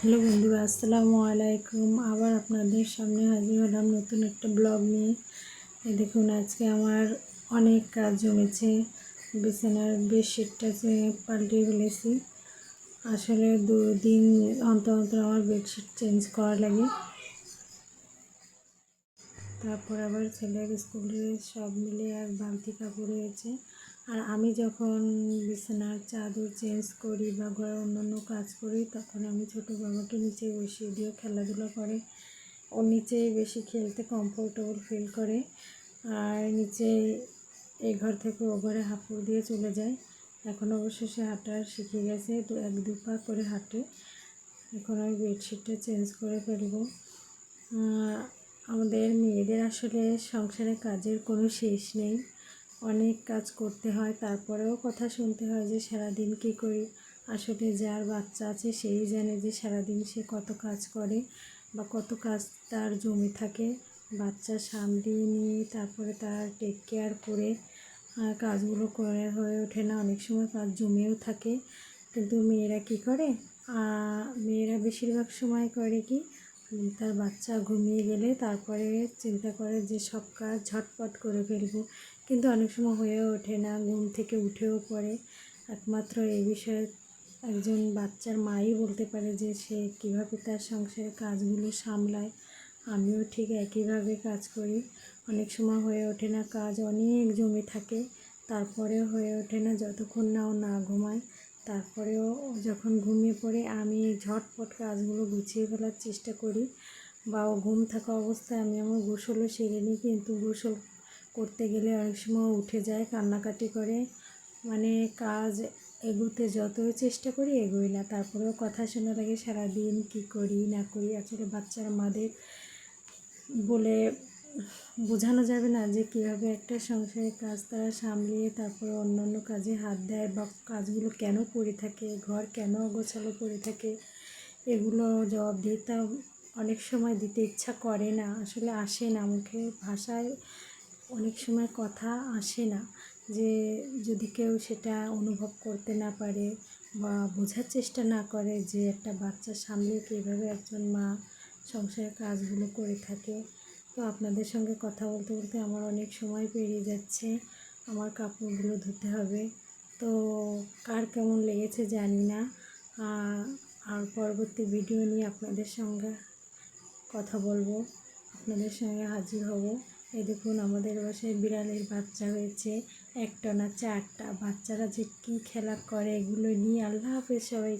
Hello বন্ধুরা, আসসালামু আলাইকুম। আবার আপনাদের সামনে হাজির হলাম নতুন একটা ব্লগ নিয়ে। দেখুন, আজকে আমার অনেক কাজ জমেছে। বিছানার বেডশিটটা যে পাল্টিয়ে ফেলেছি। আসলে দু দিন অন্তর অন্তর আমার বেডশিট চেঞ্জ করা লাগে। তারপর আবার ছেলের স্কুলে সব মিলে এক বালতি কাপড় হয়েছে আর আমি যখন বিছানার চাদর চেঞ্জ করি বা ঘরে অন্যান্য কাজ করি, তখন আমি ছোটো বাবাকে নিচে বসিয়ে দিয়ে খেলাধুলা করে। ও নিচেই বেশি খেলতে কমফোর্টেবল ফিল করে। আর নিচে এই ঘর থেকে ও ঘরে হাঁপুড় দিয়ে চলে যায়। এখন অবশ্য সে হাঁটা শিখে গেছে তো এক, দু পা করে হাঁটে। এখন আমি বেডশিটটা চেঞ্জ করে ফেলব। আমাদের মেয়েদের আসলে সংসারে কাজের কোনো শেষ নেই। অনেক কাজ করতে হয়, তারপরেও কথা শুনতে হয় যে সারাদিন কী করি। আসলে যার বাচ্চা আছে সেই জানে যে সারাদিন সে কত কাজ করে বা কত কাজ তার জমে থাকে। বাচ্চা সামলিয়ে নিয়ে তারপরে তার টেক কেয়ার করে কাজগুলো করে হয়ে ওঠে না। অনেক সময় কাজ জমেও থাকে। কিন্তু মেয়েরা কী করে? মেয়েরা বেশিরভাগ সময় করে কি? তার বাচ্চা ঘুমিয়ে গেলে তারপরে চিন্তা করে যে সব কাজ ঝটপট করে ফেলব। কিন্তু অনেক সময় হয়ে ওঠে না, ঘুম থেকে উঠেও পড়ে। একমাত্র এই বিষয়ে একজন বাচ্চার মাই বলতে পারে যে সে কীভাবে তার সংসারের কাজগুলো সামলায়। আমিও ঠিক একইভাবে কাজ করি। অনেক সময় হয়ে ওঠে না, কাজ অনেক জমে থাকে। তারপরেও হয়ে ওঠে না, যতক্ষণ না ও না ঘুমায়। তারপরেও যখন ঘুমিয়ে পড়ে, আমি ঝটপট কাজগুলো গুছিয়ে ফেলার চেষ্টা করি। বা ও ঘুম থাকা অবস্থায় আমি আমার গোসলও সেরে নিই, কিন্তু গোসল করতে গেলে অনেক সময় উঠে যায়, কান্নাকাটি করে। মানে কাজ এগোতে যতই চেষ্টা করি এগোই না। তারপরেও কথা শোনা লাগে, সারাদিন কী করি, না করি। আসলে বাচ্চারা মাদের বলে বোঝানো যাবে না যে কীভাবে একটা সংসারের কাজ তারা সামলিয়ে তারপরে অন্য অন্য কাজে হাত দেয় বা কাজগুলো কেন পড়ে থাকে, ঘর কেন অগোছালো পড়ে থাকে, এগুলো জবাব দিতে অনেক সময় দিতে ইচ্ছা করে না। আসলে আসে না মুখে, ভাষায় অনেক সময় কথা আসে না যে যদি কেউ সেটা অনুভব করতে না পারে বা বোঝার চেষ্টা না করে যে একটা বাচ্চা সামলে কীভাবে একজন মা সংসারের কাজগুলো করে থাকে। তো আপনাদের সঙ্গে কথা বলতে বলতে আমার অনেক সময় পেরিয়ে যাচ্ছে, আমার কাপড়গুলো ধুতে হবে। তো কার কেমন লেগেছে জানি না। আর পরবর্তী ভিডিও নিয়ে আপনাদের সঙ্গে কথা বলব, আপনাদের সঙ্গে হাজির হব। এই দেখুন, আমাদের বাসায় বিড়ালের বাচ্চা হয়েছে। একটা না চারটা। বাচ্চারা যে কী খেলা করে, এগুলো নিয়ে আল্লাহ হাফেজ সবাই